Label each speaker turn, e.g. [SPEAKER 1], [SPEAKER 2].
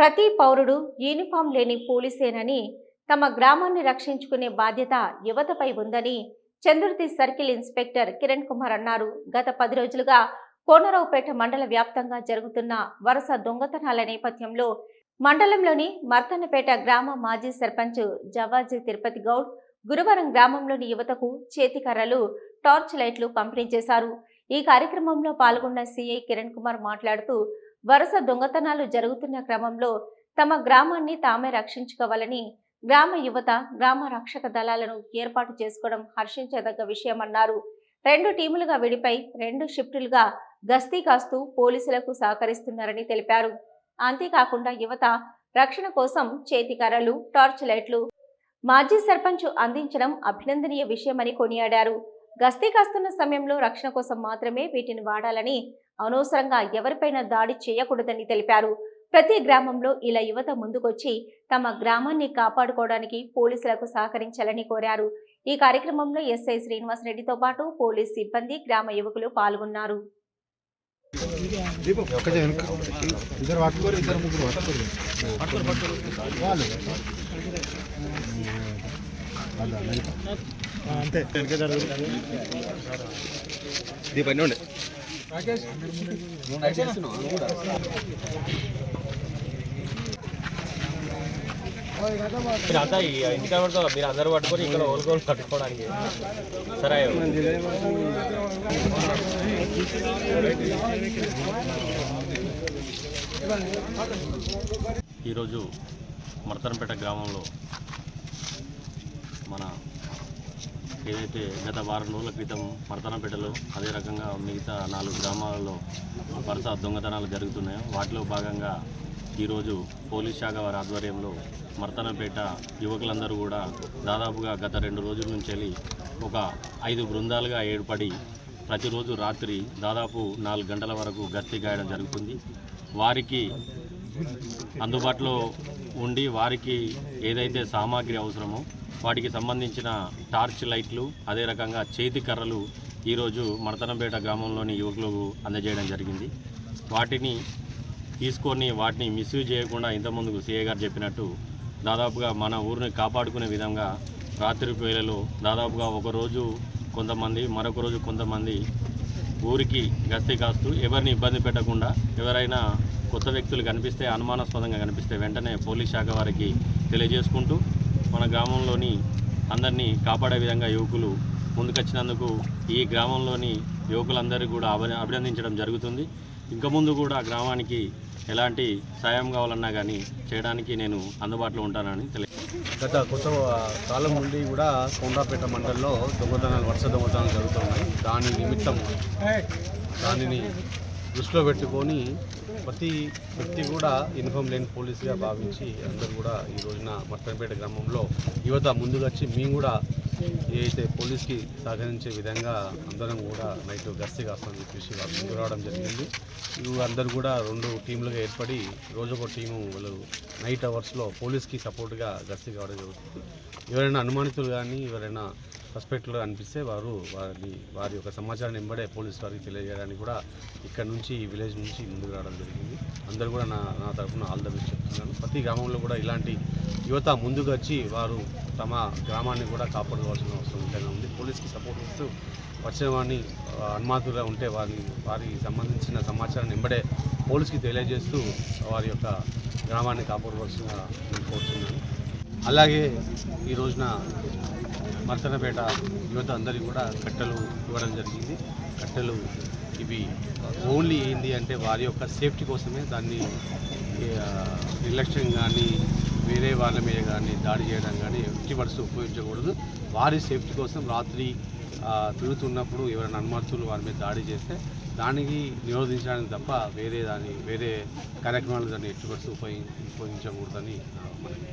[SPEAKER 1] ప్రతి పౌరుడు యూనిఫామ్ లేని పోలీసేనని తమ గ్రామాన్ని రక్షించుకునే బాధ్యత యువతపై ఉందని చంద్రుతి సర్కిల్ ఇన్స్పెక్టర్ కిరణ్ కుమార్ అన్నారు. గత పది రోజులుగా కోనరావుపేట మండల వ్యాప్తంగా జరుగుతున్న వరుస దొంగతనాల నేపథ్యంలో మండలంలోని మర్తన్నపేట గ్రామ మాజీ సర్పంచ్ జవాజీ తిరుపతి గౌడ్ గురువారం గ్రామంలోని యువతకు చేతికర్రలు టార్చ్ లైట్లు పంపిణీ చేశారు. ఈ కార్యక్రమంలో పాల్గొన్న సీఐ కిరణ్ కుమార్ మాట్లాడుతూ వరుస దొంగతనాలు జరుగుతున్న క్రమంలో తమ గ్రామాన్ని తామే రక్షించుకోవాలని గ్రామ యువత గ్రామ రక్షక దళాలను ఏర్పాటు చేసుకోవడం హర్షించదగ్గ విషయమన్నారు. రెండు టీములుగా విడిపై రెండు షిఫ్టులుగా గస్తీ కాస్తూ పోలీసులకు సహకరిస్తున్నారని తెలిపారు. అంతేకాకుండా యువత రక్షణ కోసం చేతికర్రలు టార్చ్ లైట్లు మాజీ సర్పంచ్ అందించడం అభినందనీయ విషయమని కొనియాడారు. గస్తీ కాస్తున్న సమయంలో రక్షణ కోసం మాత్రమే వీటిని వాడాలని అనవసరంగా ఎవరిపైన దాడి చేయకూడదని తెలిపారు. ప్రతి గ్రామంలో ఇలా యువత ముందుకొచ్చి తమ గ్రామాన్ని కాపాడుకోవడానికి పోలీసులకు సహకరించాలని కోరారు. ఈ కార్యక్రమంలో ఎస్ఐ శ్రీనివాస్ రెడ్డితో పాటు పోలీస్ సిబ్బంది గ్రామ యువకులు పాల్గొన్నారు.
[SPEAKER 2] అంతే. జరగదు.
[SPEAKER 3] దీపన్ని ఉండే.
[SPEAKER 4] మీరు అంతా ఈ ఇంటికి పడుతుంది మీరు అందరూ పట్టుకొని ఇక్కడ ఓలుకోలు కట్టుకోవడానికి. సరే ఈరోజు మర్తనపేట గ్రామంలో మన ఏదైతే గత వారం రోజుల క్రితం మర్తనపేటలో అదే రకంగా మిగతా నాలుగు గ్రామాలలో వరుస దొంగతనాలు జరుగుతున్నాయో వాటిలో భాగంగా ఈరోజు పోలీస్ శాఖ వారి ఆధ్వర్యంలో మర్తనపేట యువకులందరూ కూడా దాదాపుగా గత రెండు రోజుల నుంచి వెళ్ళి ఒక ఐదు బృందాలుగా ఏర్పడి ప్రతిరోజు రాత్రి దాదాపు నాలుగు గంటల వరకు గస్తీ గాయడం జరుగుతుంది. వారికి అందుబాటులో ఉండి వారికి ఏదైతే సామాగ్రి అవసరమో వాటికి సంబంధించిన టార్చ్ లైట్లు అదే రకంగా చేతి కర్రలు ఈరోజు మడతనంపేట గ్రామంలోని యువకులకు అందజేయడం జరిగింది. వాటిని తీసుకొని వాటిని మిస్యూజ్ చేయకుండా ఇంతకుముందుకు సీఏ గారు చెప్పినట్టు దాదాపుగా మన ఊరిని కాపాడుకునే విధంగా రాత్రి వేళలో దాదాపుగా ఒకరోజు కొంతమంది మరొక రోజు కొంతమంది ఊరికి గస్తీ కాస్తూ ఎవరిని ఇబ్బంది పెట్టకుండా ఎవరైనా కొత్త వ్యక్తులు కనిపిస్తే అనుమానాస్పదంగా కనిపిస్తే వెంటనే పోలీస్ శాఖ వారికి తెలియజేసుకుంటూ మన గ్రామంలోని అందరినీ కాపాడే విధంగా యువకులు ముందుకొచ్చినందుకు ఈ గ్రామంలోని యువకులందరికీ కూడా అభి అభినందించడం జరుగుతుంది. ఇంకా ముందు కూడా గ్రామానికి ఎలాంటి సాయం కావాలన్నా కానీ చేయడానికి నేను అందుబాటులో ఉంటానని తెలియ
[SPEAKER 3] గత కొత్త కాలం నుండి కూడా కొండాపేట మండలంలో దొంగతనాలు వరుస దొంగతనాలు జరుగుతున్నాయి దాని నిమిత్తం దానిని దృష్టిలో పెట్టుకొని ప్రతి వ్యక్తి కూడా యూనిఫామ్ లేని పోలీసుగా భావించి అందరూ కూడా ఈ రోజున మర్తనపేట గ్రామంలో యువత ముందుకొచ్చి మేము కూడా ఏదైతే పోలీస్కి సహకరించే విధంగా అందరం కూడా నైట్ గస్తీ కాస్తామని చెప్పేసి వాళ్ళు ముందు రావడం జరిగింది. ఇవి అందరూ కూడా రెండు టీంలుగా ఏర్పడి రోజొక టీము వాళ్ళు నైట్ అవర్స్లో పోలీస్కి సపోర్ట్గా గస్తీ కావడం జరుగుతుంది. ఎవరైనా అనుమానితులు కానీ ఎవరైనా సస్పెక్ట్లు అనిపిస్తే వారు వారిని వారి యొక్క సమాచారాన్ని వెంబడే పోలీస్ వారికి తెలియజేయడానికి కూడా ఇక్కడ నుంచి ఈ విలేజ్ నుంచి ముందుకు రావడం జరిగింది. అందరూ కూడా నా నా తరఫున ఆల్ ద బెస్ట్ చెప్తున్నాను. ప్రతి గ్రామంలో కూడా ఇలాంటి యువత ముందుకు వచ్చి వారు తమ గ్రామాన్ని కూడా కాపాడుకోవాల్సిన అవసరం ఉంటేనే ఉంది. పోలీస్కి సపోర్ట్ ఇస్తూ వచ్చిన వారిని అనుమాతులుగా ఉంటే వారిని వారికి సంబంధించిన సమాచారాన్ని వెంబడే పోలీస్కి తెలియజేస్తూ వారి యొక్క గ్రామాన్ని కాపాడుకోవాల్సిన నేను కోరుతున్నాను అలాగే ఈ రోజున మర్తనపేట యువత అందరికీ కూడా కట్టెలు ఇవ్వడం జరిగింది. కట్టెలు ఇవి ఓన్లీ ఏంటి అంటే వారి యొక్క సేఫ్టీ కోసమే దాన్ని నిర్లక్ష్యం కానీ వేరే వాళ్ళ మీద కానీ దాడి చేయడం కానీ ఎట్టి పరిస్థితి ఉపయోగించకూడదు. వారి సేఫ్టీ కోసం రాత్రి తిరుగుతున్నప్పుడు ఎవరైనా అనుమతులు వారి మీద దాడి చేస్తే దానికి నిరోధించడానికి తప్ప వేరే దాని వేరే కార్యక్రమాలు దాన్ని ఎట్టి పరిస్థితి ఉపయోగించకూడదని మనకి